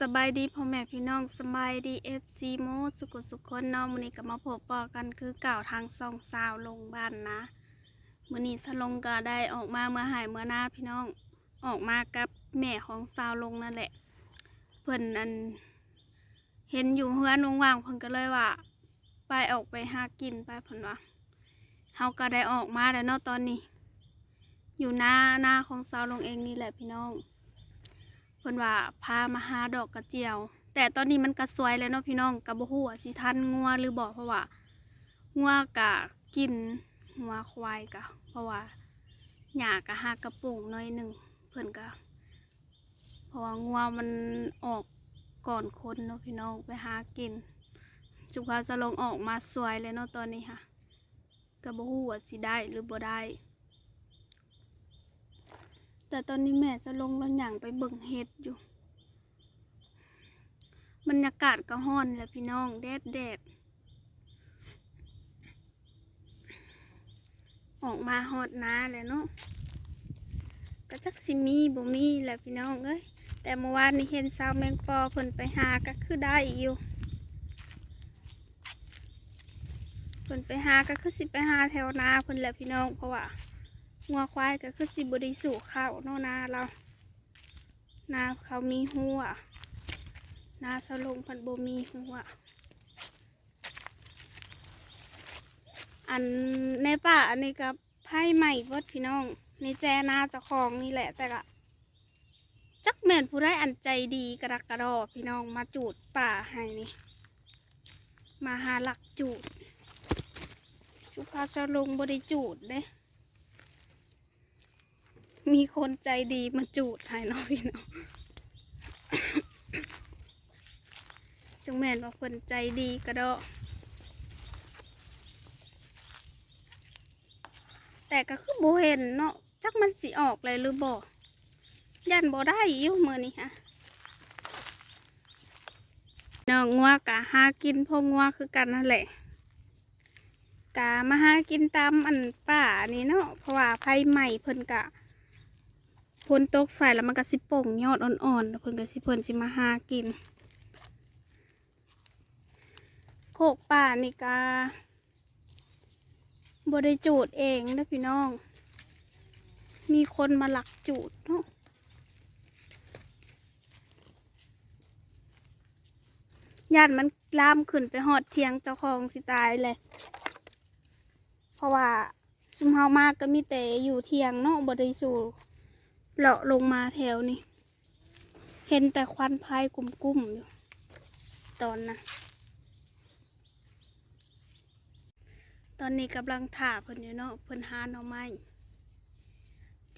สบายดีพ่อแม่พี่น้องสบายดีเอฟซีโมสุกุสุขคนเน้องมื้อนี้ก็มาพบปอกันคือเก่าทางซองสาวลงบ้านนะมื้อนี้สลงก็ได้ออกมาเมื่อหายเมื่อหน้าพี่น้องออกมากับแม่ของสาวลงนั่นแหละ เพิ่นอัน เห็นอยู่เฮือนว่างๆเพิ่นก็เลยว่า ไปออกไปหากินไปเพิ่นว่าเฮาก็ได้ออกมาแล้วเนาะตอนนี้ อยู่หน้าหน้าของสาวลงเองนี่แหละพี่น้อง เพิ่นว่าพามาหาดอกกระเจียว แต่ตอนนี้มันก็สวยแล้วเนาะพี่น้องกับบ่ฮู้ว่าสิทันงัวหรือบ่เพราะว่างัวกะกินงัวควายกะ เพราะว่าหญ้ากะหากกระปุงหน้อยหนึ่งเพิ่นก็เพราะว่างัวมันออกก่อนคนเนาะพี่น้องไปหากิน จุกาจะลงออกมาสวยเลยเนาะตอนนี้ค่ะก็บ่ฮู้ว่าสิได้หรือบ่ได้ แต่ตอนนี้แม่จะลงแล้วอย่างไปเบิ่งเห็ดอยู่ บรรยากาศก็ฮ้อนแหล้วพี่น้องแดดแดดออกมาฮอดนาแล้วเนาะก็จักสิมีบ่มีแหละพี่น้องเอ้ยแต่เมื่อวานนี้เห็นสาวแมงปอเพิ่นไปหาก็คือได้อยู่เพิ่นไปหาก็คือสิไปหาแถวนาเพิ่นแหละพี่น้องเพราะว่า งัวควายก็คือสิบริสุข้าวเนนาเรานาเขามีหัว นาสลงพันโบมีหัว อันในป่าอันนี้กับไพ่ใหม่เวิดพี่น้องในแจนาเจ้าของนี่แหละแต่ก็จักแม่นผู้ได้อันใจดีกระดักกระดอพี่น้องมาจูดป่าให้นี่ มาหาหลักจูดชุกเขาจะลงบริจูดเด้ มีคนใจดีมาจูดให้เนาะพี่น้องจังแม่นว่าคนใจดีกระดอแต่ก็คือโบเห็นเนาะจักมันสิออกเลยหรือบ่ยันบ่ได้อยู่มือนี่ฮะเนาะงัวกะหากินพวกงัวคือกันนั่นแหละกะมาหากินตามอันป่านี่เนาะเพราะว่าไผใหม่เพิ่นกะ นตกใส่แล้วมันก็สิป่งยอดอ่อนๆแล้วเพิ่นก็สิเพิ่นสิมาหากิน โคกป่านี่กาบริจูดเองนะพี่น้อง มีคนมาหลักจูดเนาะญาติมันลามขึ้นไปหอดเทียงเจ้าของสิตายเลย เพราะว่าซุมเฮามากก็มีแต่อยู่เทียงเนาะบริสู เลาะลงมาแถวนี้ เห็นแต่ควันพายกุ้มๆอยู่ตอนนะตอนนี้กำลังถ่าเพิ่นอยู่เนาะเพิ่นหาหน่อไม้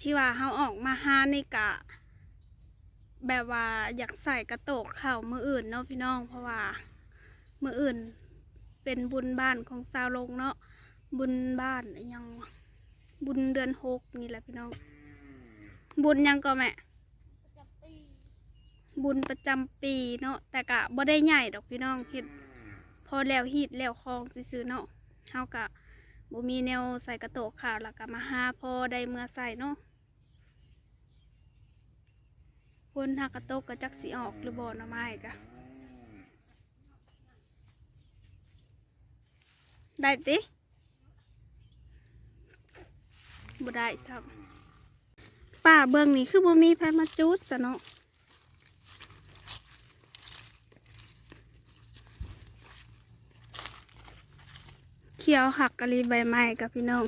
ที่ว่าเฮาออกมาหานี่กะ แบบว่าอยากใส่กระโตกเข่ามืออื่นเนาะพี่น้อง เพราะว่ามืออื่นเป็นบุญบ้านของสาวลงเนาะบุญบ้านยังบุญเดือนหกนี่แหละพี่น้อง บุญยังก็แม่บุญประจำปีเนาะแต่กะบ่ได้ใหญ่ดอกพี่น้องเฮ็ดพอแล้วฮีดแล้วคลองซื้อเนาะเฮากะบ่มีแนวใส่กระโตกขาวแล้วก็มาหาพอได้เมื่อใส่เนาะคนหากระโตกก็จักสิออกหรือบ่หน่อไม้กะได้ติบ่ได้ซ้ำ ป่าเบื้องนี้คือบ่มีไผมาจูดซะเนาะเขียวหักกะลีใบไม้กับพี่น้อง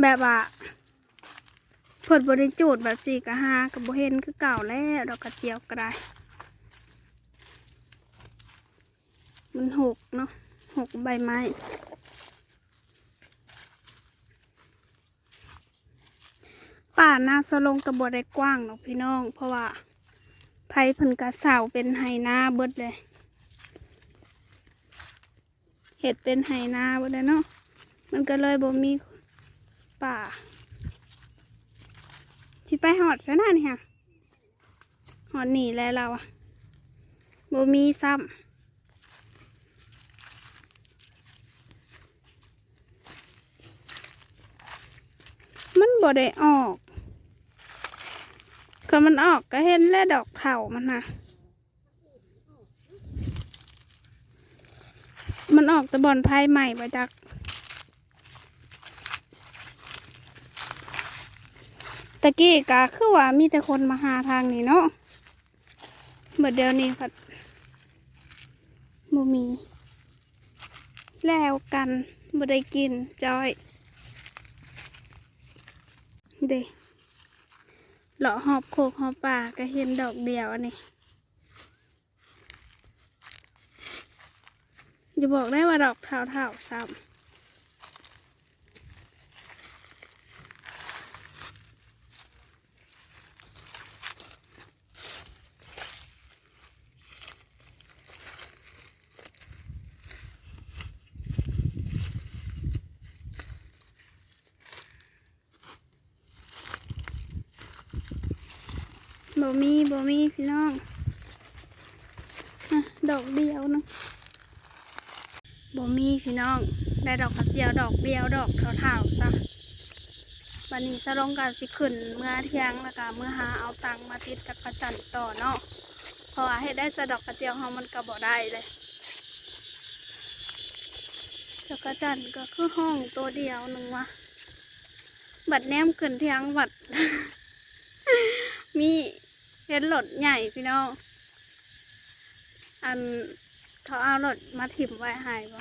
แบบว่าเพิ่นบ่ได้จูดแบบสี่กะหากับบ่เห็นคือเก่าแล้วดอกกระเจียวก็ได้ มันหกเนาะหกใบไม้ ป่านาสลงกับบได้กว้างหรอกพี่น้อง เพราะว่าไผเพิ่นกระสาวเป็นไฮนาเบิดเลยเห็ดเป็นไฮนาเบิดเลยเนาะมันก็เลยบ่มีป่าที่ไปหอดซะนั่นนี่ค่ะหอดหนีแล้วเราอะบ่มีซ้ำ มันบ่ได้ออกก็มันออกก็เห็นแล้ดอกเถามันนะมันออกตะบอนไายใหม่ไปจักตะกี้กะคือว่ามีแต่คนมาหาทางนี่เนาะเมื่อเดี๋ยวนี้ผัดบ่มี แล้วกันบ่ได้กินจอย เด้เลาะหอบโคกหอบป่าก็เห็นดอกเดียวอันนี้จะบอกได้ว่าดอกเท่าๆซ้ำ บ่มีบ่มีพี่น้องอดอกเดียวนาะบ่มีพี่น้อง ได้ดอกกระเจียวดอกเดียวดอกเท่าๆซะวันนี้สลงกันสิขึ้นเมื่อเที่ยงแล้วก็เมื่อหาเอาตังมาติดกับกระจันต่อเนาะเพราะว่าให้ได้สะดอกกระเจียวเฮามันก็บ่ได้เลยจักระจันก็คือห้องตัวเดียวหนึ่งวะบัดแนมขึ้นเที่ยงบัด มี ห็นรถใหญ่พี่น้อง อันเขาเอารถมาถิ่มไว้ให้บ่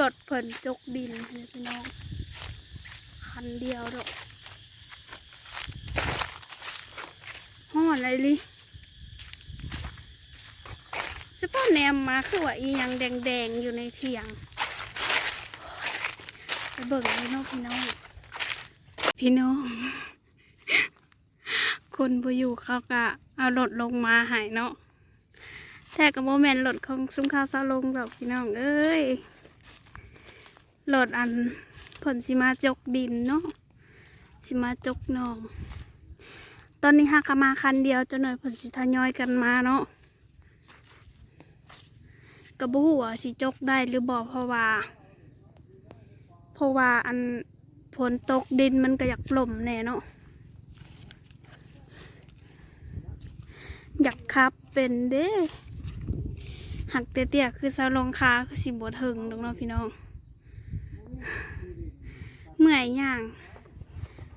รถเพิ่นจกดินพี่น้อง คันเดียวดอกห่ออะไรลิสปอนแนมมาคือว่าอียังแดงๆอยู่ในเถียงไปเบิ่งเลยเนาะพี่น้อง พี่น้อง คนบ่อยู่เขาก็เอารถลงมาหายเนาะแต่กับโมแมนรถของซุ้มข้าวซาลงดอกพี่น้องเอ้ยรถอันผลสิมาจกดินเนาะสิมาจกนอง ตอนนี้หากมาคันเดียวจะหน่อยผลสิทยอยกันมาเนาะกระบูว่าสิจกได้หรือบอกเพราะว่า เพราะว่าอัน ฝนตกดินมันก็อยากปล่มแน่เนาะอยากคับเป็นเด้หักเตี้ยๆคือซาลงคาคือสิบวถึงดอกเนาะพี่น้อง เมื่อยย่าง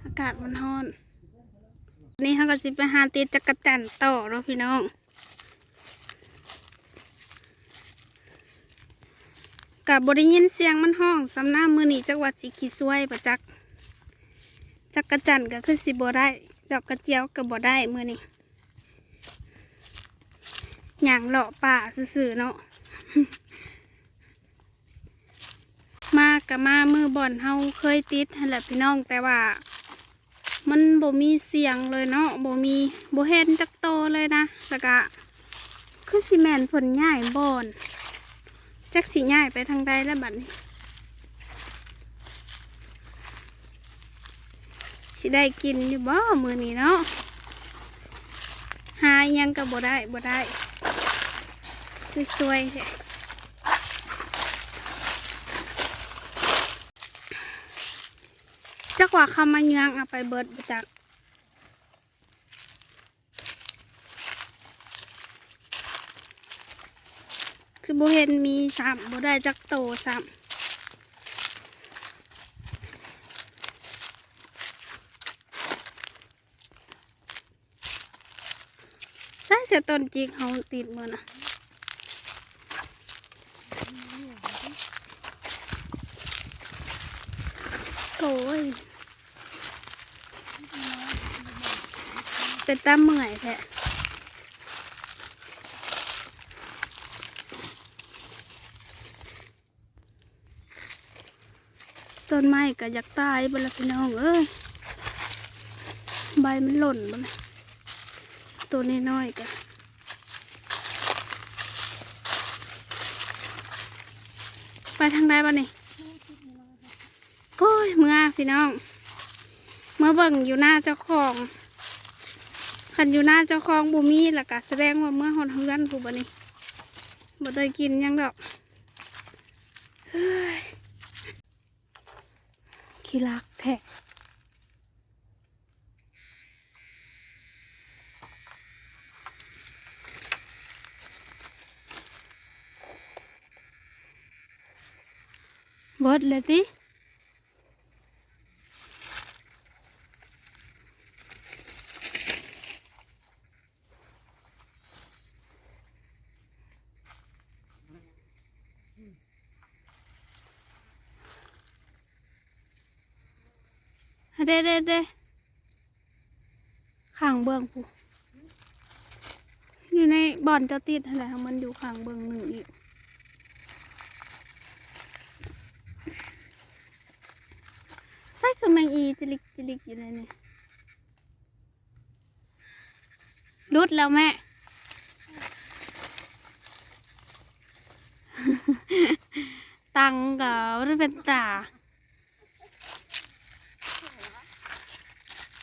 อากาศมันร้อน นี่เขาก็สิไปหาตีจักรจันต่อเนาะพี่น้อง กับบได้ยินเสียงมันห้องสำน้ามือนี่จักวัดสิขีซวยประจักจักกระจันก็คือสิบ่ได้ ดอกกระเจียวก็บ่ได้มือนี่หยางเลาะป่าซื่อเนาะมากับมามือบ่อนเฮาเคยติดแหละพี่น้องแต่ว่า มันบ่มีเสียงเลยเนาะบ่มีบ่เห็นจักโตเลยนะแล้วก็คือสิแมนผลง่ายบอน จักสิง่ายไปทางใดแล้วบัดนี้สิได้กินอยู่บ่มือนี้เนาะหายังก็บ่ได้บ่ได้คือสวยใช่จักว่าคำมาเยืองเอาไปเบิดบ่จัก คือโบเห็นมีสามโบได้จักโตสามใช่เสียต้นจิกเขาติดมือนะโอ้ยเป็นตาเหมื่อยแท้ ต้นไม้ก็อยากตายบ่ละพี่น้องเอ้ยใบมันหล่นบ่นะตัวน้อยๆก็ไปทางใดบ่นี่โอ้ยเมื่อพี่น้อง เมื่อเบิ่งอยู่หน้าเจ้าของคันอยู่หน้าเจ้าของบ่มีแล้วก็แสดงว่าเมื่อหอนเฮือนผู้บ่นี่บ่ได้กินยังดอก ที่รักแท้เบิดเลยติ เด้เด้เด้ข้างเบื้องผู้อยู่ในบ่อนเจ้าติดอะไรมันอยู่ข้างเบื้องหนึ่งอีกใส่คือแมงอีจิลิกจิลิกอยู่ในนี่รุดแล้วแม่ตังกับรเป็นตา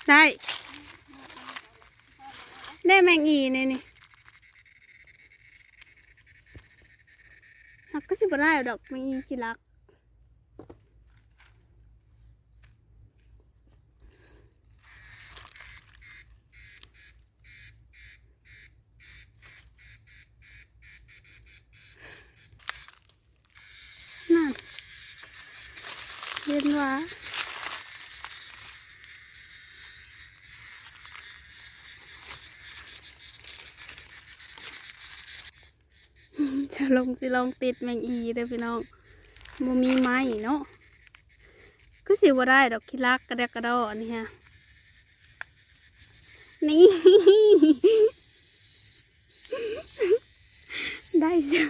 ได้ ได้แมงอีในนี่หักก็สิบ่ได้ดอกแมงอีขี้รัก นั่นเย็นวะ จะลงสิลองติดแมงอีเด้อพี่น้องบ่มีไม้เนาะก็สิบ่ได้ดอกคิรักกระเดกกระดอนี่ฮะนี่ได้จ้ะ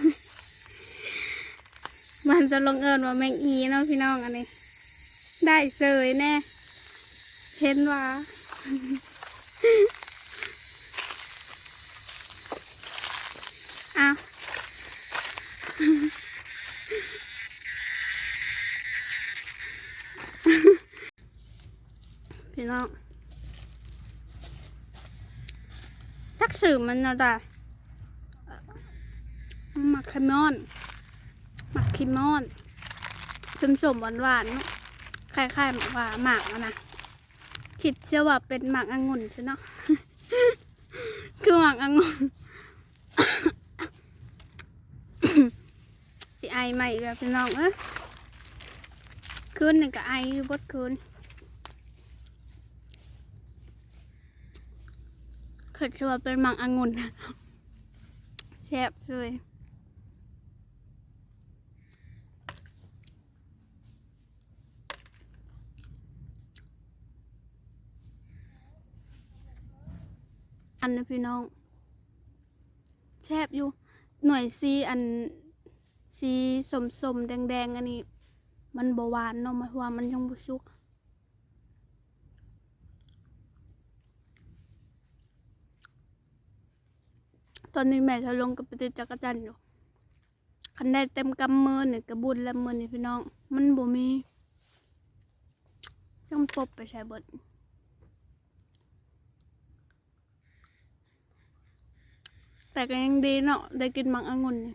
มันจะลงเอิญว่าแมงอีเนาะพี่น้องอันนี้ ได้เสยแน่เห็นว่าอ้าว พี่น้องทักสื่อมันนะได้มักคามอน มักคิมอนชมชมหวานหวานๆคล้ายๆหมักว่าหมากนะคิดเชื่อว่าเป็นหมากองุ่นใช่เนาะคือหมากองุ่น สิ ไอใหม่แบบพี่น้องเอ้คืนหนึ่งก็ไออยู่บดคืนคิดชื่อว่าเป็นมากองุ่นแซ่บเลยอันนะพี่น้องแซ่บอยู่หน่วยซีอัน ซีสมสมๆแดงๆอันนี้ มันบหวานเนาะมายความว่ามันยังบุสุกตอนนี้แม่จะลงกับปติจักรจันทร์อยู่คันได้เต็มกำมือเนี่ยกระบุญแล้วมือนี่พี่น้อง มันบ่มีต้องปบไปใช้เบิดแต่ก็ยังดีเนาะได้กินมังองุ่นนี่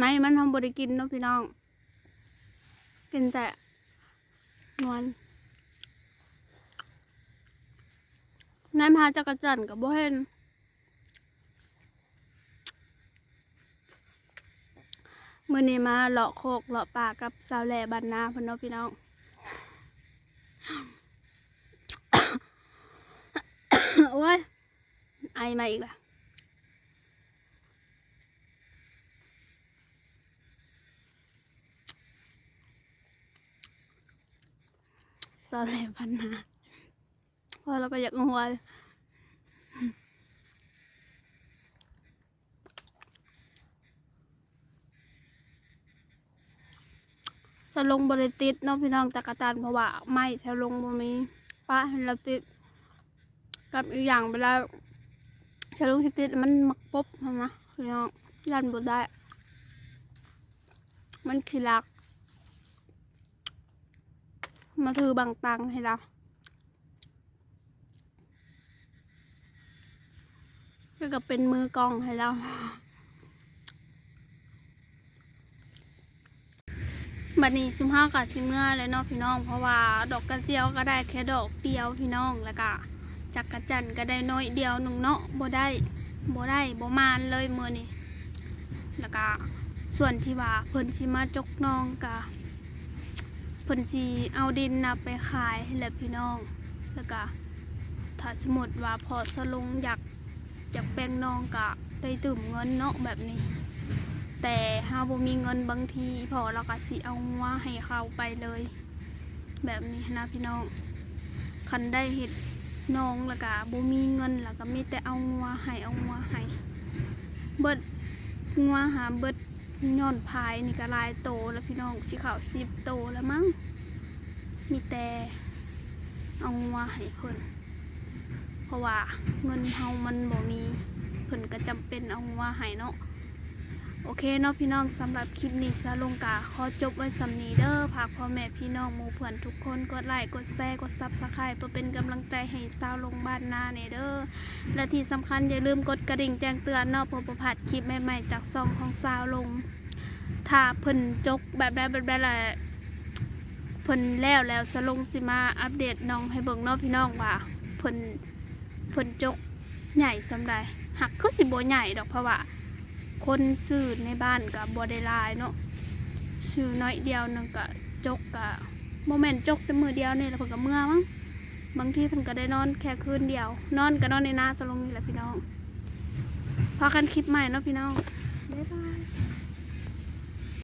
ในมันทำบริกินเนาะพี่น้อง กินแต่นวลนายพาจักรจันกับบ่เห็นมื่อนี้มาเลาะโคกเลาะป่ากับสาวแหล่บันนาพนเนาะพี่น้องโอ้ยไอมาอีกละ สาแหล่บันนาเพราะเราก็อยากงัวเลยจะลงบริติดเนาะพี่น้องตะกะตันเพราะว่าไม่จะลงบ่มีป้าเราติดกับอีกอย่างเวลาจะลงติดมันมักปุ๊บนะพี่น้องยันบ่ได้ มันขี้รัก มาถือบางตังให้เราก็กับเป็นมือกองให้เราบัดนี้ซุมห้ากับซิเมื่อเลยเนาะพี่น้อง เพราะว่าดอกกระเจียวก็ได้แค่ดอกเดียวพี่น้องแล้วก็จักรจันทร์ก็ได้น้อยเดียวหนึ่งเนาะบ่ได้บ่ได้บ่มานเลยมือนี้แล้วก็ส่วนที่ว่าเพิ่นสิมาจกน้องก็ พิ่นสิเอาดินน่ะไปขายให้แหละพี่น้อง แล้วก็ถ้าสมมุติว่าพอสลงอยากอยากแปลงน้องก็ได้ตื่มเงินเนาะแบบนี้ แต่เฮาบ่มีเงินบางทีพอเราก็สิเอางัวให้เขาไปเลย แบบนี้นะพี่น้องคันได้เห็ดน้องแล้วก็บ่มีเงินแล้วก็มีแต่เอางัวให้เอางัวให้เบิดงัวหาเบิด ย้อนพายนี่ก็ลายโตแล้วพี่น้องสีขาวสิบโตแล้วมั้ง มีแต่เอางัวให้เพิ่นเพราะว่าเงินเฮามันบ่มีเพิ่นก็จำเป็นเอางัวให้เนาะ โอเคเนาะพี่น้องสำหรับคลิปนี้ซาลงกาขอจบไว้สำนีเด้อฝากพ่อแม่พี่น้องหมู่เพื่อนทุกคนกดไลค์กดแชร์กดซับสไครป์เพื่อเป็นกำลังใจให้สาวลงบ้านนาเนเด้อและที่สำคัญอย่าลืมกดกระดิ่งแจ้งเตือนเนาะเพื่อประผัดคลิปใหม่ๆจากซองของสาวลง ถ้าเพิ่นจกแบบใดแบบใดแหละเพิ่นแล้วแล้วสลงสิมาอัปเดตน้องให้เบิ่งเนาะพี่น้องว่าเพิ่นเพิ่นจกใหญ่สำใดหักคือสิบ่ใหญ่ดอกเพราะว่า คนซื้อในบ้านกับบได้ลายเนาะซื้อน้อยเดียวนึงก็จกกะโมเมนต์จกแต่มือเดียวเนี่แหละเพิ่นก็เมื่อมั้งบางทีเพิ่นก็ได้นอนแค่คืนเดียว นอนก็นอนในนาสลงนี่แหละพี่น้องพอกันคลิปใหม่เนาะพี่น้องบ๊ายบาย